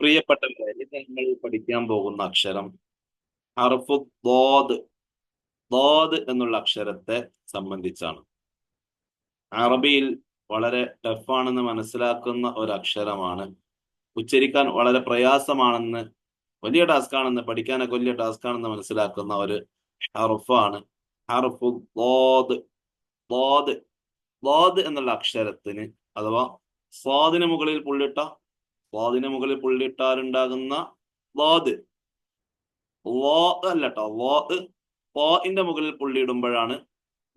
പ്രിയപ്പെട്ടവരെ നമ്മൾ പഠിക്കാൻ പോകുന്ന അക്ഷരം ഹർഫു ദോദ് ദോദ് എന്നുള്ള അക്ഷരത്തെ സംബന്ധിച്ചാണ്. അറബിയിൽ വളരെ ടഫാണെന്ന് മനസ്സിലാക്കുന്ന ഒരു അക്ഷരമാണ് ഉച്ചരിക്കാൻ വളരെ പ്രയാസമാണെന്ന് വലിയ ടാസ്ക് ആണെന്ന് പഠിക്കാനൊക്കെ വലിയ ടാസ്ക് ആണെന്ന് മനസ്സിലാക്കുന്ന ഒരു ഹർഫാണ് ഹർഫു ദോദ് ദോദ് ദോദ് എന്നുള്ള അക്ഷരത്തിന് അഥവാ സ്വാദിന് മുകളിൽ പുള്ളിട്ട സ്വാദിന് മുകളിൽ പുള്ളിട്ടാലുണ്ടാകുന്ന വാദ്. വാ അല്ല കേട്ടോ വാ പോയിന്റെ മുകളിൽ പുള്ളിയിടുമ്പോഴാണ്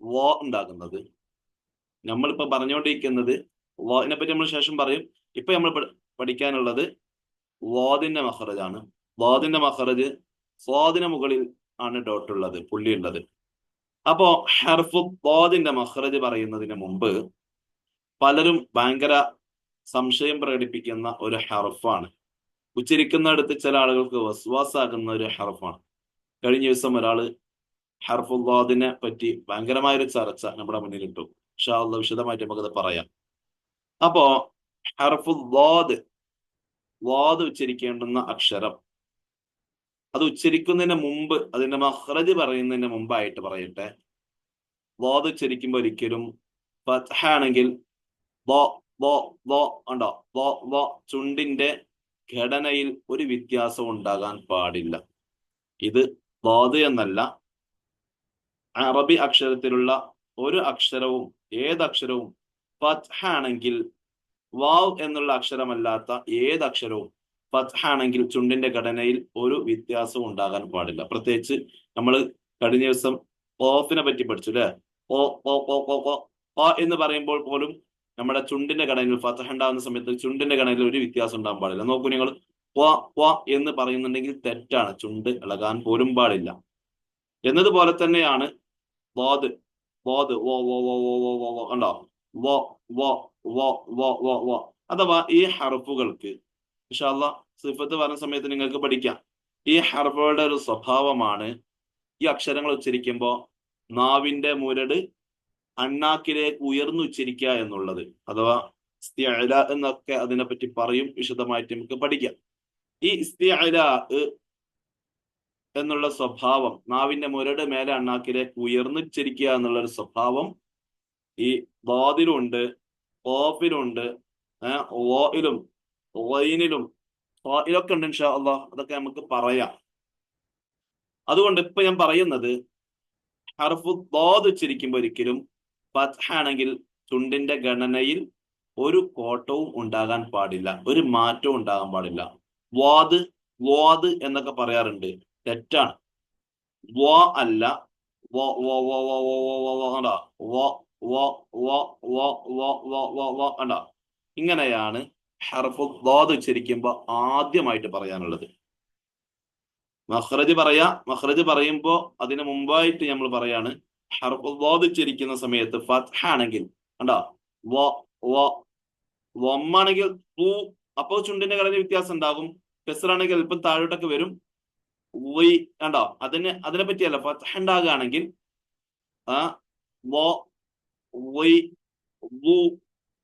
വാ ഉണ്ടാകുന്നത്. നമ്മളിപ്പോ പറഞ്ഞുകൊണ്ടിരിക്കുന്നത് വാദിനെ പറ്റി നമ്മൾ ശേഷം പറയും. ഇപ്പൊ നമ്മൾ പഠിക്കാനുള്ളത് വാദിന്റെ മഹറജാണ് വാദിന്റെ മഹറജ് സ്വാദിന് മുകളിൽ ആണ് ഡോട്ട് ഉള്ളത് പുള്ളി ഉള്ളത് അപ്പോ ഹെർഫു വാദിന്റെ മഹറജ് പറയുന്നതിന് മുമ്പ് പലരും ഭയങ്കര സംശയം പ്രകടിപ്പിക്കുന്ന ഒരു ഹർഫാണ് ഉച്ചരിക്കുന്നിടത്ത് ചില ആളുകൾക്ക് വസ്വാസാകുന്ന ഒരു ഹർഫാണ് കഴിഞ്ഞ ദിവസം ഒരാൾ ഹർഫുല്ലാദിനെ പറ്റി ഭയങ്കരമായ ഒരു ചർച്ച നമ്മുടെ മുന്നിൽ ഇട്ടു ഷാ വിശദമായിട്ട് നമുക്കത് പറയാം. അപ്പോ ഹർഫുല്ലാദ് വാദ് ഉച്ചരിക്കേണ്ടുന്ന അക്ഷരം അത് ഉച്ചരിക്കുന്നതിന് മുമ്പ് അതിന്റെ മഹ്റജ് പറയുന്നതിന് മുമ്പായിട്ട് പറയട്ടെ. വാദ് ഉച്ചരിക്കുമ്പോൾ ഒരിക്കലും ഫത്ഹാണെങ്കിൽ വോ വോ ഉണ്ടോ വോ വോ ചുണ്ടിന്റെ ഘടനയിൽ ഒരു വ്യത്യാസം ഉണ്ടാകാൻ പാടില്ല. ഇത് വാദ് എന്നല്ല. അറബി അക്ഷരത്തിലുള്ള ഒരു അക്ഷരവും ഏതക്ഷരവും ഫത്ഹാണെങ്കിൽ വാവ് എന്നുള്ള അക്ഷരമല്ലാത്ത ഏതക്ഷരവും ഫത്ഹാണെങ്കിൽ ചുണ്ടിന്റെ ഘടനയിൽ ഒരു വ്യത്യാസവും ഉണ്ടാകാൻ പാടില്ല. പ്രത്യേകിച്ച് നമ്മൾ കഴിഞ്ഞ ദിവസം ഓഫിനെ പറ്റി പഠിച്ചു അല്ലെ? ഓ ഓ ഓ ഓ എന്ന് പറയുമ്പോൾ പോലും നമ്മുടെ ചുണ്ടിന്റെ ഘടനയിൽ ഫതഹ ഉണ്ടാകുന്ന സമയത്ത് ചുണ്ടിന്റെ ഘടനയിൽ ഒരു വ്യത്യാസം ഉണ്ടാകാൻ പാടില്ല. നോക്കൂ നിങ്ങൾ എന്ന് പറയുന്നുണ്ടെങ്കിൽ തെറ്റാണ്. ചുണ്ട് ഇളകാൻ പോലും പാടില്ല. എന്നതുപോലെ തന്നെയാണ് വാദ് വാദ് വോ വോ വോ വോ വോ വോ വോ കണ്ടോ? വോ വോ വോ വോ വോ വോ. അഥവാ ഈ ഹർഫുകൾക്ക് ഇൻഷാല്ല സിഫത്ത് പറഞ്ഞ സമയത്ത് നിങ്ങൾക്ക് പഠിക്കാം. ഈ ഹർഫുകളുടെ ഒരു സ്വഭാവമാണ് ഈ അക്ഷരങ്ങൾ ഉച്ചരിക്കുമ്പോൾ നാവിന്റെ മുരട് അണ്ണാക്കിലേക്ക് ഉയർന്നു ഉച്ചരിക്കുക എന്നുള്ളത്. അഥവാ ഇസ്തിഅല എന്നൊക്കെ അതിനെപ്പറ്റി പറയും വിശദമായിട്ട് നമുക്ക് പഠിക്കാം. ഈ ഇസ്തിഅല എന്നുള്ള സ്വഭാവം നാവിന്റെ മുരട് മേലെ അണ്ണാക്കിലേക്ക് ഉയർന്നുച്ചരിക്കുക എന്നുള്ള ഒരു സ്വഭാവം ഈ വാതിലുണ്ട് ഓഫിലുണ്ട് ഓയിലും ഓയിനിലും ഇതൊക്കെ ഉണ്ട് ഇൻഷാ അള്ളാഹ് അതൊക്കെ നമുക്ക് പറയാം. അതുകൊണ്ട് ഇപ്പൊ ഞാൻ പറയുന്നത് ഹർഫു ദോദ് ഉച്ചരിക്കുമ്പോൾ ഒരിക്കലും ആണെങ്കിൽ ചുണ്ടിന്റെ ഗണനയിൽ ഒരു കോട്ടവും ഉണ്ടാകാൻ പാടില്ല ഒരു മാറ്റവും ഉണ്ടാകാൻ പാടില്ല വാദ് വാദ് എന്നൊക്കെ പറയാറുണ്ട് തെറ്റാണ് വാ അല്ല ഇങ്ങനെയാണ് ഹർഫുദ് ദോദ് ഉച്ചരിക്കുമ്പോൾ ആദ്യമായിട്ട് പറയാനുള്ളത് മഹ്റജ് പറയാ മഹ്റജ് പറയുമ്പോ അതിനു മുമ്പായിട്ട് നമ്മൾ പറയാണ് ഹർഫുദ്ദോദ് ഉച്ചരിക്കുന്ന സമയത്ത് ആണെങ്കിൽ കണ്ടോ? വമ്മാണെങ്കിൽ തൂ അപ്പോ ചുണ്ടിന്റെ ഘടന വ്യത്യാസം ഉണ്ടാകും. കെസറാണെങ്കിൽ അല്പം താഴോട്ടൊക്കെ വരും. കണ്ടോ? അതിന് അതിനെ പറ്റിയല്ല ഫത്ഹ ഉണ്ടാകുകയാണെങ്കിൽ ആ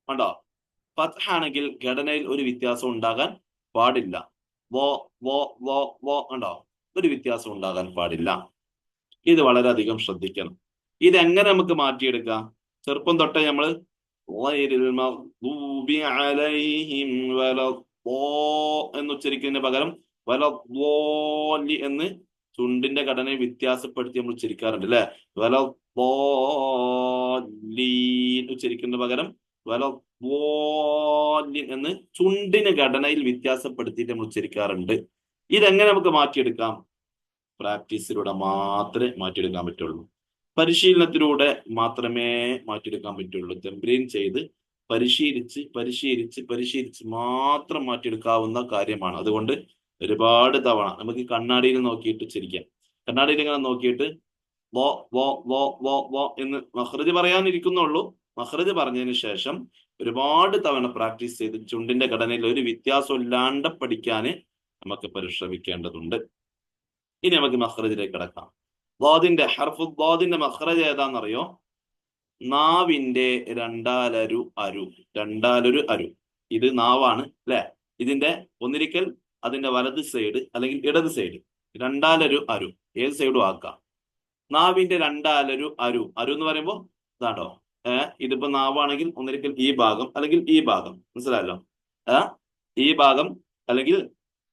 കണ്ടോ? ആണെങ്കിൽ ഘടനയിൽ ഒരു വ്യത്യാസം ഉണ്ടാകാൻ പാടില്ല. വോ വോ വോ വോ കണ്ടോ? ഒരു വ്യത്യാസം ഉണ്ടാകാൻ പാടില്ല. ഇത് വളരെയധികം ശ്രദ്ധിക്കണം. ഇതെങ്ങനെ നമുക്ക് മാറ്റിയെടുക്കാം? ചെറുപ്പം തൊട്ടേ നമ്മൾ എന്ന് ഉച്ചരിക്കുന്നതിന് പകരം വലി എന്ന് ചുണ്ടിന്റെ ഘടനയെ വ്യത്യാസപ്പെടുത്തി നമ്മൾ ഉച്ചരിക്കാറുണ്ട് അല്ലെ? വലി ഉച്ചരിക്കുന്നതിന് പകരം വലി എന്ന് ചുണ്ടിന് ഘടനയിൽ വ്യത്യാസപ്പെടുത്തിയിട്ട് നമ്മൾ ഉച്ചരിക്കാറുണ്ട്. ഇതെങ്ങനെ നമുക്ക് മാറ്റിയെടുക്കാം? പ്രാക്ടീസിലൂടെ മാത്രമേ മാറ്റിയെടുക്കാൻ പറ്റുള്ളൂ. പരിശീലനത്തിലൂടെ മാത്രമേ മാറ്റിയെടുക്കാൻ പറ്റുള്ളൂ. തെമ്പ്രീൻ ചെയ്ത് പരിശീലിച്ച് പരിശീലിച്ച് പരിശീലിച്ച് മാത്രം മാറ്റിയെടുക്കാവുന്ന കാര്യമാണ്. അതുകൊണ്ട് ഒരുപാട് തവണ നമുക്ക് കണ്ണാടിയിൽ നോക്കിയിട്ട് ചിരിക്കാം. കണ്ണാടിയിൽ ഇങ്ങനെ നോക്കിയിട്ട് വോ വോ വോ വോ വോ എന്ന് മഹ്റജ് പറയാനിരിക്കുന്നുള്ളൂ. മഹ്റജ് പറഞ്ഞതിന് ശേഷം ഒരുപാട് തവണ പ്രാക്ടീസ് ചെയ്ത് ചുണ്ടിന്റെ ഘടനയിൽ ഒരു വ്യത്യാസം ഇല്ലാണ്ട് പഠിക്കാൻ നമുക്ക് പരിശ്രമിക്കേണ്ടതുണ്ട്. ഇനി നമുക്ക് മഹ്റജിലേക്ക് കിടക്കാം. വാദിന്റെ ഹർഫു ദാദിന്റെ മഹ്റജ് ഏതാണെന്നറിയോ നാവിന്റെ രണ്ടാലരു അരു. രണ്ടാലൊരു അരു. ഇത് നാവാണ് അല്ലെ? ഇതിന്റെ ഒന്നിരിക്കൽ അതിന്റെ വലത് സൈഡ് അല്ലെങ്കിൽ ഇടത് സൈഡ്. രണ്ടാലൊരു അരു. ഏത് സൈഡും ആക്കാം. നാവിന്റെ രണ്ടാലൊരു അരു. അരു എന്ന് പറയുമ്പോൾ ഇതാണ്ടോ ഏഹ് ഇതിപ്പോ നാവാണെങ്കിൽ ഒന്നിരിക്കൽ ഈ ഭാഗം അല്ലെങ്കിൽ ഈ ഭാഗം. മനസ്സിലായല്ലോ? ഏഹ് ഈ ഭാഗം അല്ലെങ്കിൽ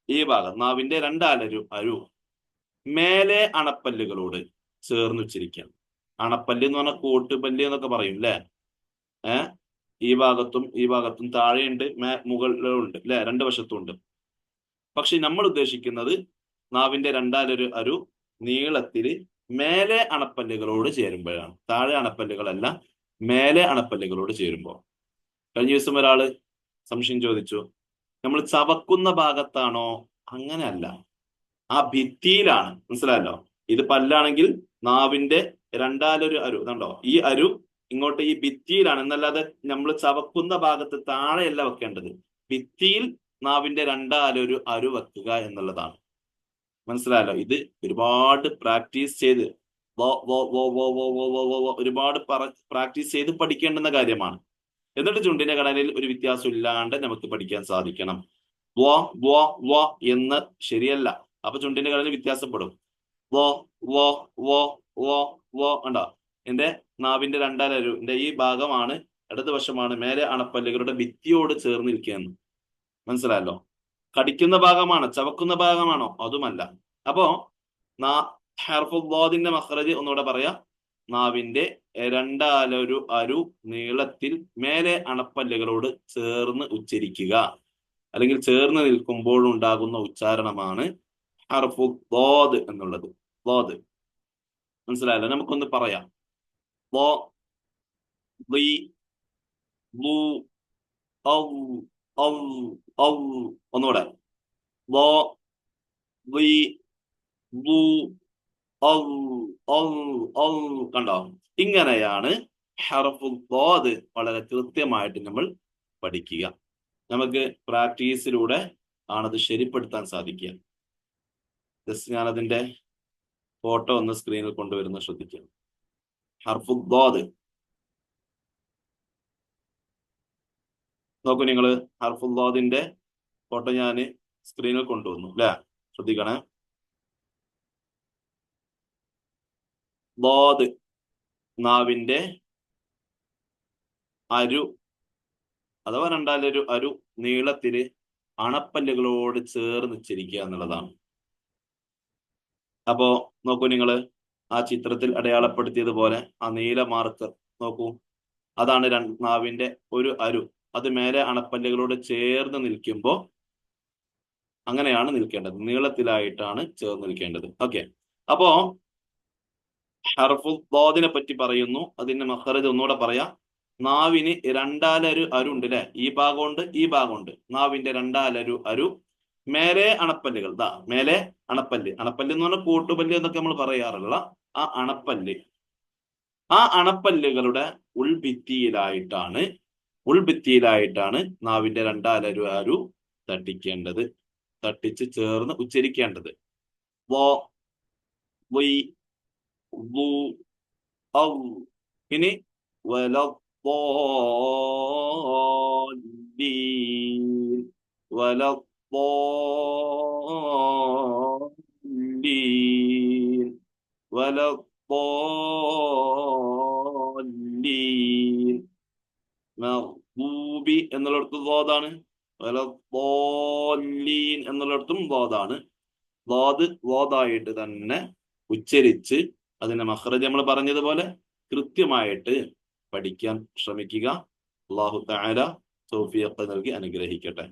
ഈ ഭാഗം. നാവിന്റെ രണ്ടാലൊരു അരു. മേലെ അണപ്പല്ലുകളോട് ചേർന്ന് ഉച്ചരിക്കാം അണപ്പല്ല് എന്ന് പറഞ്ഞാൽ കോട്ടുപല്ല് എന്നൊക്കെ പറയും അല്ലെ ഏഹ് ഈ ഭാഗത്തും ഈ ഭാഗത്തും താഴെയുണ്ട് മേ മുകളിലുണ്ട് അല്ലെ രണ്ട് വശത്തും ഉണ്ട്. പക്ഷെ നമ്മൾ ഉദ്ദേശിക്കുന്നത് നാവിന്റെ രണ്ടാലൊരു ഒരു നീളത്തിൽ മേലെ അണപ്പല്ലുകളോട് ചേരുമ്പോഴാണ്. താഴെ അണപ്പല്ലുകളല്ല മേലെ അണപ്പല്ലുകളോട് ചേരുമ്പോൾ. കഴിഞ്ഞ ദിവസം ഒരാൾ സംശയം ചോദിച്ചു നമ്മൾ ചവക്കുന്ന ഭാഗത്താണോ? അങ്ങനെയല്ല. ആ ഭിത്തിയിലാണ്. മനസ്സിലായല്ലോ? ഇത് പല്ലാണെങ്കിൽ നാവിന്റെ രണ്ടാലൊരു അരു ഇതുണ്ടോ ഈ അരു ഇങ്ങോട്ട് ഈ ഭിത്തിയിലാണ്. എന്നല്ലാതെ നമ്മൾ ചവക്കുന്ന ഭാഗത്ത് താഴെയല്ല വെക്കേണ്ടത്. ഭിത്തിയിൽ നാവിന്റെ രണ്ടാലൊരു അരു വെക്കുക എന്നുള്ളതാണ്. മനസ്സിലായല്ലോ? ഇത് ഒരുപാട് പ്രാക്ടീസ് ചെയ്ത് ഒരുപാട് പ്രാക്ടീസ് ചെയ്ത് പഠിക്കേണ്ടുന്ന കാര്യമാണ്. എന്നിട്ട് ചുണ്ടിന്റെ ഘടനയിൽ ഒരു വ്യത്യാസം ഇല്ലാണ്ട് നമുക്ക് പഠിക്കാൻ സാധിക്കണം. വ വ വ എന്ന് ശരിയല്ല. അപ്പൊ ചുണ്ടിന്റെ ഘടന വ്യത്യാസപ്പെടും. വോ വോ വോ വോ വോ ഉണ്ടോ എന്റെ നാവിന്റെ രണ്ടാലരു എന്റെ ഈ ഭാഗമാണ് ഇടതുവശമാണ് മേലെ അണപ്പല്ലുകളുടെ ഭിത്തിയോട് ചേർന്നിരിക്കുകയെന്ന്. മനസ്സിലായല്ലോ? കടിക്കുന്ന ഭാഗമാണ് ചവക്കുന്ന ഭാഗമാണോ? അതുമല്ല. അപ്പോ നാ ഹെർഫുബോദിന്റെ മഹ്റജ് ഒന്നുകൂടെ പറയാ. നാവിന്റെ രണ്ടാലൊരു അരു നീളത്തിൽ മേലെ അണപ്പല്ലുകളോട് ചേർന്ന് ഉച്ചരിക്കുക. അല്ലെങ്കിൽ ചേർന്ന് നിൽക്കുമ്പോൾ ഉണ്ടാകുന്ന ഉച്ചാരണമാണ് ഹർഫു ദോദ് എന്നുള്ളത്. ദോദ് മനസ്സിലായല്ലോ? നമുക്കൊന്ന് പറയാം. ഔ ഔ ഔ. ഒന്നുകൂടെ. ഔ കണ്ടോ? ഇങ്ങനെയാണ് ഹർഫുൽ ദോദ് വളരെ കൃത്യമായിട്ട് നമ്മൾ പഠിക്കുക. നമുക്ക് പ്രാക്ടീസിലൂടെ ആണത് ശരിപ്പെടുത്താൻ സാധിക്കുക. ജസ്റ്റ് ഞാനതിന്റെ ഫോട്ടോ ഒന്ന് സ്ക്രീനിൽ കൊണ്ടുവരുന്ന ശ്രദ്ധിക്കുക ഹർഫുദ് നോക്കൂ നിങ്ങൾ ഹർഫുദ്ദിന്റെ ഫോട്ടോ ഞാൻ സ്ക്രീനിൽ കൊണ്ടുവന്നു അല്ലെ? ശ്രദ്ധിക്കണേ. ദോദ് നാവിന്റെ അരു അഥവാ രണ്ടാലൊരു അരു നീളത്തിൽ അണപ്പല്ലുകളോട് ചേർന്ന് ചിരിക്കുക എന്നുള്ളതാണ്. അപ്പോ നോക്കൂ നിങ്ങൾ ആ ചിത്രത്തിൽ അടയാളപ്പെടുത്തിയതുപോലെ ആ നീല മാർക്കർ നോക്കൂ. അതാണ് നാവിന്റെ ഒരു അരു. അത് മേലെ അണപ്പല്ലുകളോട് ചേർന്ന് നിൽക്കുമ്പോൾ അങ്ങനെയാണ് നിൽക്കേണ്ടത്. നീളത്തിലായിട്ടാണ് ചേർന്ന് നിൽക്കേണ്ടത്. ഓക്കെ. അപ്പോ ഹർഫുദ്ദോദിനെ പറ്റി പറയുന്നു. അതിന്റെ മഹറജ് ഒന്നുകൂടെ പറയാം. നാവിന് രണ്ടാലരു അരുണ്ട് അല്ലെ ഈ ഭാഗമുണ്ട് ഈ ഭാഗമുണ്ട്. നാവിന്റെ രണ്ടാലരു അരു മേലെ അണപ്പല്ലുകൾ. ദാ മേലെ അണപ്പല്ല്. അണപ്പല്ല് എന്ന് പറഞ്ഞാൽ കൂട്ടുപല്ല് എന്നൊക്കെ നമ്മൾ പറയാറുള്ള ആ അണപ്പല്ല്. ആ അണപ്പല്ലുകളുടെ ഉൾഭിത്തിയിലായിട്ടാണ് ഉൾഭിത്തിയിലായിട്ടാണ് നാവിന്റെ രണ്ടാലരു ആരു തട്ടിക്കേണ്ടത്. തട്ടിച്ച് ചേർന്ന് ഉച്ചരിക്കേണ്ടത്. വോ ഔ ഇനി വല വല الضالين ولا الضالين മഹ്ബൂബി എന്നുള്ളിടത്ത് ദോദാണ് വല ضالين എന്നുള്ളിടത്തും ദോദാണ് ദോദ് ദോദായിട്ട് തന്നെ ഉച്ചരിച്ച് അതിന്റെ മഹ്റജ് നമ്മൾ പറഞ്ഞതുപോലെ കൃത്യമായിട്ട് പഠിക്കാൻ ശ്രമിക്കുക അള്ളാഹു തആല തൗഫീഖ് നൽകി അനുഗ്രഹിക്കട്ടെ